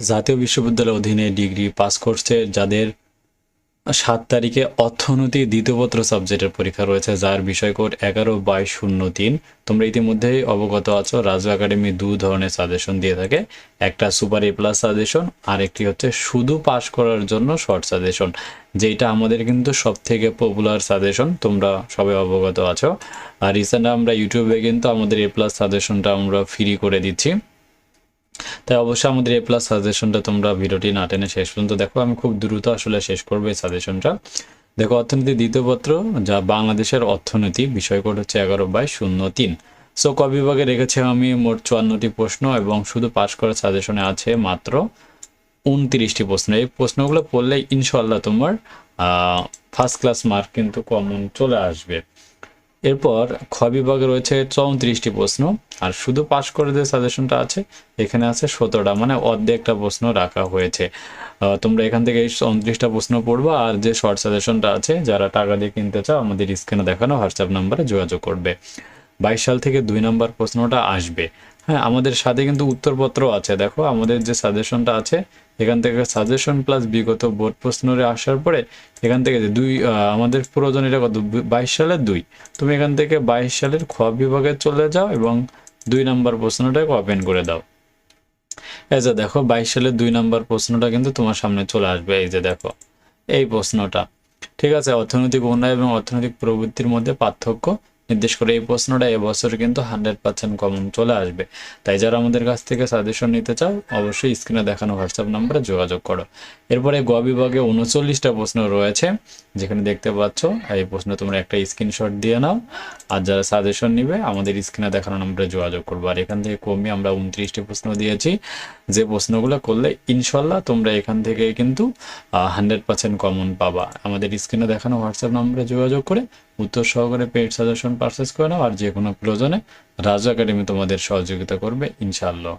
জাতীয় বিশ্ববিদ্যালয়ের অধীনে ডিগ্রি পাস করছে, যাদের সাত তারিখে অর্থনীতি দ্বিতীয়পত্র সাবজেক্টের পরীক্ষা রয়েছে, যার বিষয় কোড এগারো বাইশ শূন্য তিন। তোমরা ইতিমধ্যেই অবগত আছো রাজু একাডেমি দু ধরনের সাজেশন দিয়ে থাকে। একটা সুপার এ প্লাস সাজেশন আর একটি হচ্ছে শুধু পাস করার জন্য শর্ট সাজেশন। যেটা আমাদের কিন্তু সব থেকে পপুলার সাজেশন, তোমরা সবাই অবগত আছো। আর রিসেন্ট আমরা ইউটিউবে কিন্তু আমাদের এ প্লাস সাজেশনটা আমরা ফ্রি করে দিচ্ছি। তাই অবশ্যই আমাদের এ প্লাস সাজেশনটা তোমরা ভিডিওটি না টেনে শেষ পর্যন্ত দেখো। আমি খুব দ্রুত আসলে শেষ করব এই সাজেশনটা দেখো অর্থনীতি দ্বিতীয় পত্র, যা বাংলাদেশের অর্থনীতি, বিষয় কোড হচ্ছে এগারো বাই শূন্য তিন। সো ক বিভাগে রেখেছি আমি মোট চুয়ান্নটি প্রশ্ন এবং শুধু পাস করার সাজেশনে আছে মাত্র উনত্রিশটি প্রশ্ন। এই প্রশ্নগুলো পড়লে ইনশাল্লাহ তোমার ফার্স্ট ক্লাস মার্ক কিন্তু কমন চলে আসবে। এরপর খ বিভাগে রয়েছে চৌত্রিশটি প্রশ্ন, আর শুধু পাশ করে যে সাজেশনটা আছে, এখানে আছে সতেরোটা মানে অর্ধেকটা প্রশ্ন রাখা হয়েছে। তোমরা এখান থেকে এই চৌত্রিশটা প্রশ্ন পড়বা, আর যে শর্ট সাজেশনটা আছে, যারা টাকা দিয়ে কিনতে চাও, আমাদের স্ক্রিনে দেখানো হোয়াটসঅ্যাপ নাম্বারে যোগাযোগ করবে। বাইশ সাল থেকে দুই নাম্বার প্রশ্নটা আসবে। হ্যাঁ আমাদের সাথে কিন্তু উত্তরপত্র আছে। দেখো, আমাদের যে সাজেশনটা আছে, এখান থেকে সাজেশন প্লাস বিগত বোর্ড প্রশ্নরে আসার পরে এখান থেকে যে দুই আমাদের প্রয়োজন এটা কত? বাইশ সালের দুই। তুমি এখান থেকে বাইশ সালের খ বিভাগে চলে যাও এবং দুই নাম্বার প্রশ্নটাকে ওপেন করে দাও। এই যে দেখো, বাইশ সালের দুই নাম্বার প্রশ্নটা কিন্তু তোমার সামনে চলে আসবে। এই যে দেখো, এই প্রশ্নটা। ঠিক আছে, অর্থনৈতিক উন্নয়ন এবং অর্থনৈতিক প্রবৃত্তির মধ্যে পার্থক্য নির্দেশ করে এই প্রশ্নটা এবছর কিন্তু হান্ড্রেড পার্সেন্ট কমন চলে আসবে। তাই যারা আমাদের কাছ থেকে সাজেশন নিতে চাও, অবশ্যই স্ক্রিনে দেখানো হোয়াটসঅ্যাপ নাম্বারে যোগাযোগ করো। এরপরে গ বিভাগে উনচল্লিশটা প্রশ্ন রয়েছে, যেখানে দেখতে পাচ্ছ, এই প্রশ্ন তোমরা একটা স্ক্রিনশট দিয়ে নাও, আর যারা সাজেশন নিবে, আমাদের স্ক্রিনে দেখানো নাম্বারে যোগাযোগ করব। আর এখান থেকে কমিয়ে আমরা উনত্রিশটি প্রশ্ন দিয়েছি, যে প্রশ্নগুলো করলে ইনশাল্লাহ তোমরা এখান থেকে কিন্তু হান্ড্রেড পার্সেন্ট কমন পাবা। আমাদের স্ক্রিনে দেখানো হোয়াটসঅ্যাপ নাম্বারে যোগাযোগ করে, উত্তর সহকারে পেড সাজেশন পারচেস করে নাও আর যে কোনো প্রয়োজনে রাজু একাডেমি তোমাদের সহযোগিতা করবে ইনশাআল্লাহ।